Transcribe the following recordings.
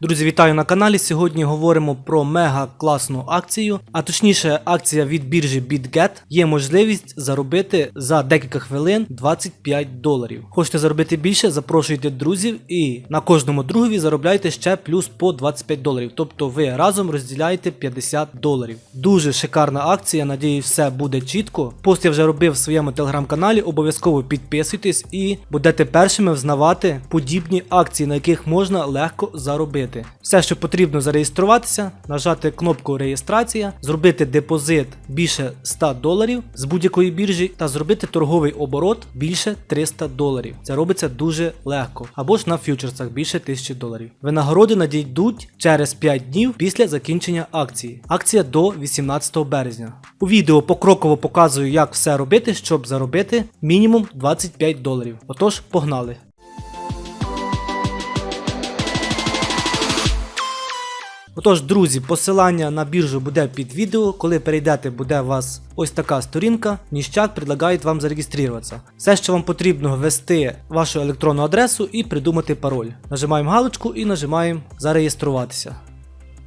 Друзі, вітаю на каналі. Сьогодні говоримо про мега класну акцію, а точніше, акція від біржі BitGet. Є можливість заробити за декілька хвилин 25 доларів. Хочете заробити більше, запрошуйте друзів і на кожному другові заробляйте ще плюс по 25 доларів. Тобто ви разом розділяєте 50 доларів. Дуже шикарна акція. Надіюсь, все буде чітко. Пост я вже робив в своєму телеграм-каналі. Обов'язково підписуйтесь і будете першими взнавати подібні акції, на яких можна легко заробити. Все, що потрібно зареєструватися, нажати кнопку реєстрація, зробити депозит більше 100 доларів з будь-якої біржі та зробити торговий оборот більше 300 доларів. Це робиться дуже легко. Або ж на фьючерсах більше 1000 доларів. Винагороди надійдуть через 5 днів після закінчення акції. Акція до 18 березня. У відео покроково показую, як все робити, щоб заробити мінімум 25 доларів. Отож, погнали! Отож, друзі, посилання на біржу буде під відео. Коли перейдете, буде у вас ось така сторінка. Ніщак предлагають вам зареєструватися. Все, що вам потрібно, ввести вашу електронну адресу і придумати пароль. Нажимаємо галочку і нажимаємо зареєструватися.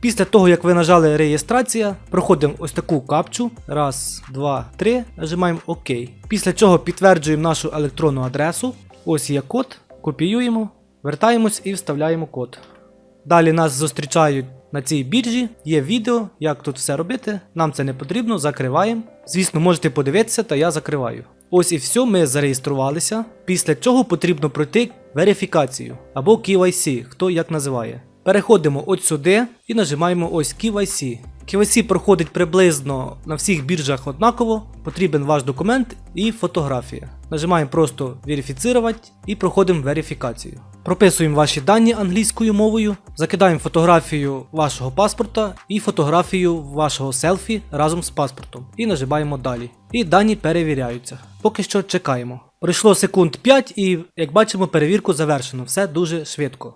Після того, як ви нажали реєстрація, проходимо ось таку капчу. Раз, два, три. Нажимаємо ОК. Після чого підтверджуємо нашу електронну адресу. Ось є код. Копіюємо, вертаємось і вставляємо код. Далі нас зустрічають на цій біржі, є відео, як тут все робити. Нам це не потрібно, закриваємо. Звісно, можете подивитися, та я закриваю. Ось і все, ми зареєструвалися. Після чого потрібно пройти верифікацію або KYC, хто як називає. Переходимо от сюди і нажимаємо ось KYC. KYC проходить приблизно на всіх біржах однаково, потрібен ваш документ і фотографія. Нажимаємо просто верифіцирувати і проходимо верифікацію. Прописуємо ваші дані англійською мовою, закидаємо фотографію вашого паспорта і фотографію вашого селфі разом з паспортом. І нажимаємо далі. І дані перевіряються. Поки що чекаємо. Пройшло секунд 5 і, як бачимо, перевірку завершено. Все дуже швидко.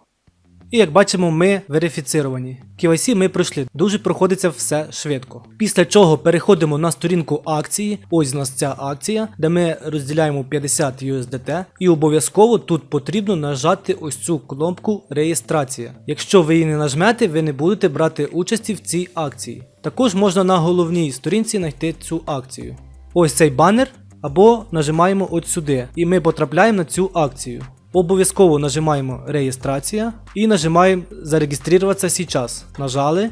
І як бачимо, ми верифіцировані. KYC ми пройшли, дуже проходиться все швидко. Після чого переходимо на сторінку акції. Ось у нас ця акція, де ми розділяємо 50 USDT. І обов'язково тут потрібно нажати ось цю кнопку реєстрація. Якщо ви її не нажмете, ви не будете брати участі в цій акції. Також можна на головній сторінці знайти цю акцію. Ось цей банер. Або нажимаємо от сюди, і ми потрапляємо на цю акцію. Обов'язково нажимаємо реєстрація і нажимаємо зареєструватися зараз. Нажали.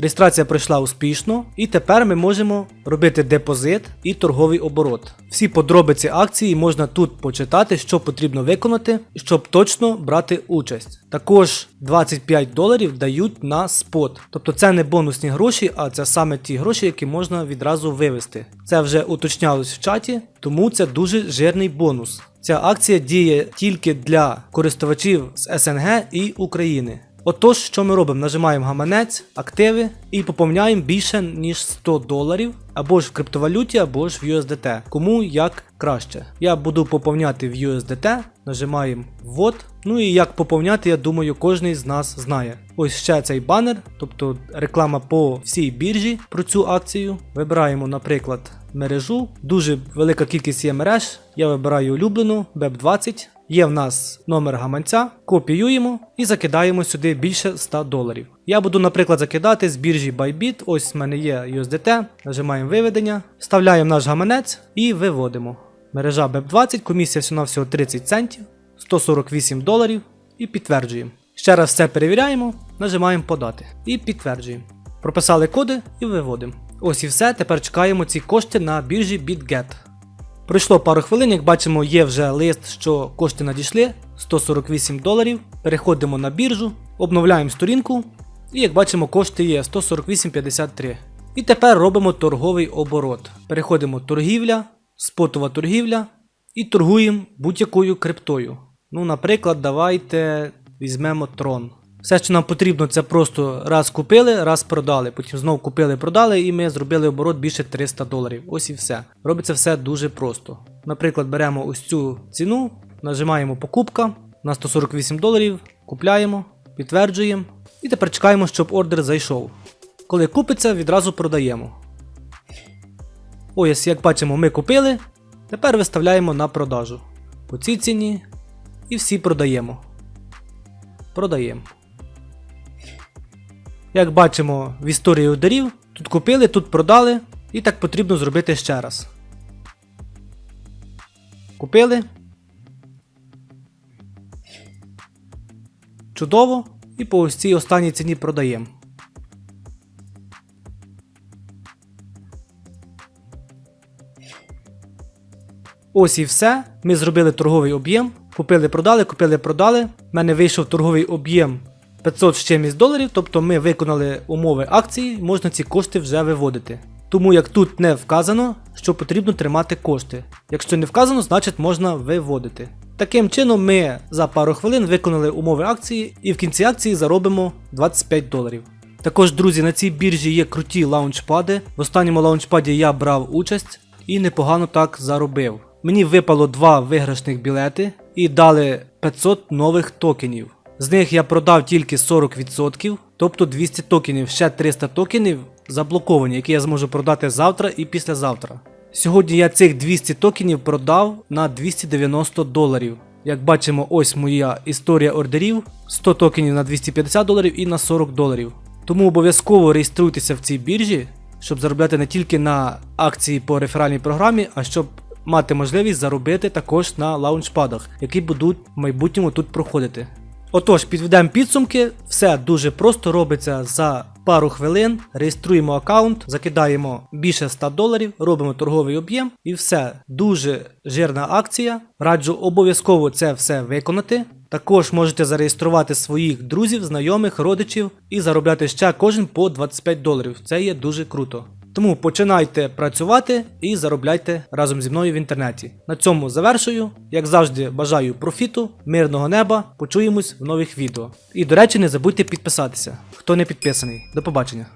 Реєстрація пройшла успішно, і тепер ми можемо робити депозит і торговий оборот. Всі подробиці акції можна тут почитати, що потрібно виконати, щоб точно брати участь. Також 25 доларів дають на спот. Тобто це не бонусні гроші, а це саме ті гроші, які можна відразу вивести. Це вже уточнялось в чаті, тому це дуже жирний бонус. Ця акція діє тільки для користувачів з СНГ і України. Отож, що ми робимо? Нажимаємо гаманець, активи і поповняємо більше ніж 100 доларів або ж в криптовалюті, або ж в USDT. Кому як краще. Я буду поповняти в USDT, нажимаємо ввод. Ну і як поповняти, я думаю, кожен з нас знає. Ось ще цей банер, тобто реклама по всій біржі про цю акцію. Вибираємо, наприклад, мережу. Дуже велика кількість є мереж. Я вибираю улюблену BEP20. Є в нас номер гаманця, копіюємо і закидаємо сюди більше 100 доларів. Я буду, наприклад, закидати з біржі Bybit. Ось в мене є USDT, нажимаємо виведення, вставляємо наш гаманець і виводимо. Мережа BEP20, комісія всього всього 30 центів, 148 доларів і підтверджуємо. Ще раз все перевіряємо, нажимаємо подати і підтверджуємо. Прописали коди і виводимо. Ось і все. Тепер чекаємо ці кошти на біржі BitGet. Пройшло пару хвилин, як бачимо, є вже лист, що кошти надійшли 148 доларів. Переходимо на біржу, обновляємо сторінку, і як бачимо, кошти є 148,53. І тепер робимо торговий оборот. Переходимо торгівля, спотова торгівля і торгуємо будь-якою криптою. Ну, наприклад, давайте візьмемо трон. Все, що нам потрібно, це просто раз купили, раз продали. Потім знову купили, продали, і ми зробили оборот більше 300 доларів. Ось і все. Робиться все дуже просто. Наприклад, беремо ось цю ціну, нажимаємо покупка на 148 доларів, купляємо, підтверджуємо. І тепер чекаємо, щоб ордер зайшов. Коли купиться, відразу продаємо. Ось, як бачимо, ми купили. Тепер виставляємо на продажу. По цій ціні. І всі продаємо. Продаємо. Як бачимо в історії ударів, тут купили, тут продали, і так потрібно зробити ще раз. Купили. Чудово. І по ось цій останній ціні продаємо. Ось і все. Ми зробили торговий об'єм. Купили, продали, купили, продали. У мене вийшов торговий об'єм 500 з чимось доларів, тобто ми виконали умови акції, можна ці кошти вже виводити. Тому як тут не вказано, що потрібно тримати кошти. Якщо не вказано, значить можна виводити. Таким чином, ми за пару хвилин виконали умови акції і в кінці акції заробимо 25 доларів. Також, друзі, на цій біржі є круті лаунчпади. В останньому лаунчпаді я брав участь і непогано так заробив. Мені випало два виграшних білети і дали 500 нових токенів. З них я продав тільки 40%, тобто 200 токенів, ще 300 токенів заблоковані, які я зможу продати завтра і післязавтра. Сьогодні я цих 200 токенів продав на 290 доларів. Як бачимо, ось моя історія ордерів: 100 токенів на 250 доларів і на 40 доларів. Тому обов'язково реєструйтеся в цій біржі, щоб заробляти не тільки на акції по реферальній програмі, а щоб мати можливість заробити також на лаунчпадах, які будуть в майбутньому тут проходити. Отож, підведемо підсумки, все дуже просто робиться за пару хвилин. Реєструємо аккаунт, закидаємо більше 100 доларів, робимо торговий об'єм і все. Дуже жирна акція. Раджу обов'язково це все виконати. Також можете зареєструвати своїх друзів, знайомих, родичів і заробляти ще кожен по 25 доларів. Це є дуже круто. Тому починайте працювати і заробляйте разом зі мною в інтернеті. На цьому завершую. Як завжди, бажаю профіту, мирного неба. Почуємось в нових відео. І до речі, не забудьте підписатися, хто не підписаний. До побачення.